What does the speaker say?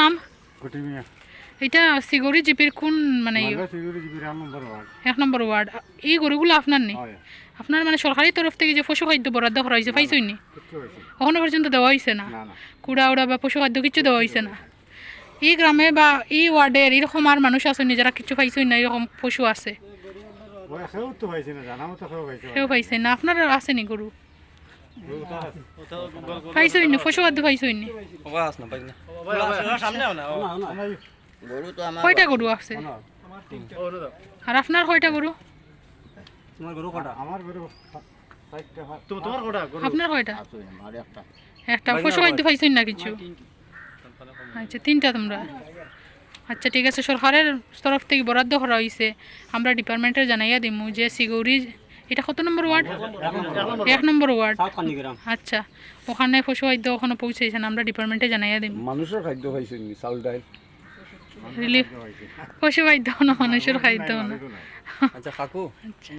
নাম? এটা সিগরি জিপির কোন মানে জিপির এক নম্বর ওয়ার্ড। এই গরুগুলো আপনার নেই আপনার মানে সরকারি তরফ থেকে যে পশু খাদ্য বরাদ্দ করা হয়েছে পাইছই নি? এখনও পর্যন্ত দেওয়া হয়েছে না? কুড়া উড়া বা পশু খাদ্য কিছু দেওয়া হয়েছে না? এই গ্রামে বা এই ওয়ার্ডের এরকম আর মানুষ আসেনি যারা কিছু পাইছই না এরকম পশু আছে? সেও পাইছে না জানা মতো সেও পাইছে কয়টা আছে? আর আপনার কয়টা গরু। আপনার একটা না কিছু? আচ্ছা তিনটা তোমরা। আচ্ছা ঠিক আছে, সরকারের তরফ থেকে বরাদ্দ করা হয়েছে। আমরা ডিপার্টমেন্টে জানাইয়া দিমু যে সিগৌরি এটা কত নম্বর ওয়ার্ড? এক নম্বর ওয়ার্ড। আচ্ছা ওখানে পশু খাদ্য ওখানে পৌঁছেছেন না আমরা ডিপার্টমেন্টে জানাইয়া দিন মানুষের খাদ্য খাইছে নি চাউল ডাইল রিলিফ পশু খাদ্য না মানুষের খাদ্য না। আচ্ছা কাকু।